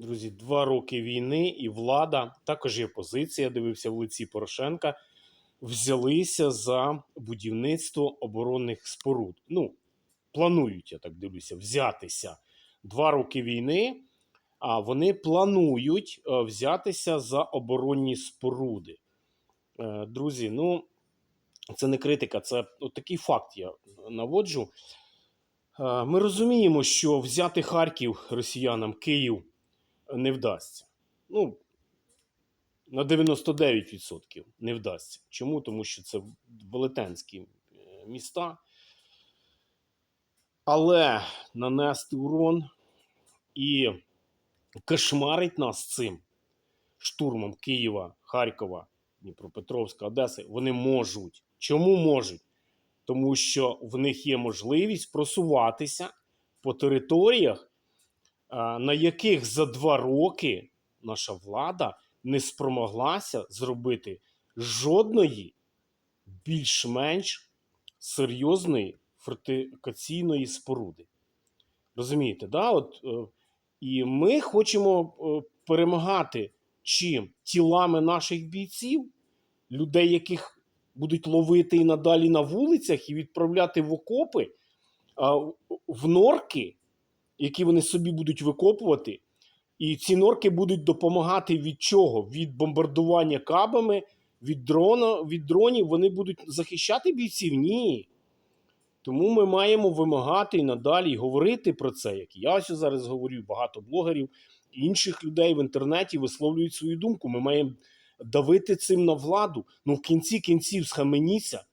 Друзі, два роки війни і влада, також є опозиція, я дивився в лиці Порошенка, взялися за будівництво оборонних споруд. Ну, планують, я так дивлюся, взятися. Два роки війни, а вони планують е, взятися за оборонні споруди. Е, Друзі, ну, це не критика, це от такий факт я наводжу. Е, Ми розуміємо, що взяти Харків росіянам, Київ не вдасться. Ну, на 99% не вдасться. Чому? Тому що це велетенські е, міста. Але нанести урон і кошмарить нас цим штурмом Києва, Харкова, Дніпропетровська, Одеси, вони можуть. Чому можуть? Тому що в них є можливість просуватися по територіях, на яких за два роки наша влада не спромоглася зробити жодної більш-менш серйозної фортифікаційної споруди. Розумієте, да? От, е, і ми хочемо е, перемагати чим? Тілами наших бійців, людей, яких будуть ловити і надалі на вулицях і відправляти в окопи, в норки, які вони собі будуть викопувати. І ці норки будуть допомагати від чого? Від бомбардування кабами, від дрона, від дронів. Вони будуть захищати бійців? Ні. Тому ми маємо вимагати і надалі говорити про це, як я зараз говорю, багато блогерів інших людей в інтернеті висловлюють свою думку. Ми маємо давити цим на владу. Ну, в кінці кінців схаменіться,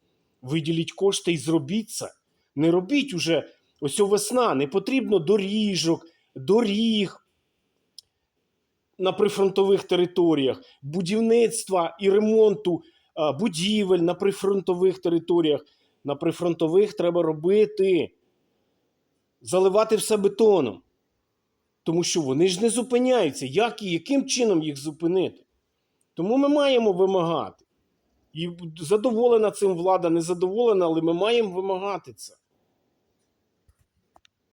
виділіть кошти і зробіть це. Не робіть уже ось весна, не потрібно доріжок, доріг на прифронтових територіях, будівництва і ремонту будівель на прифронтових територіях. На прифронтових треба робити, заливати все бетоном. Тому що вони ж не зупиняються. Як і яким чином їх зупинити? Тому ми маємо вимагати. І задоволена цим влада, не задоволена, але ми маємо вимагати це.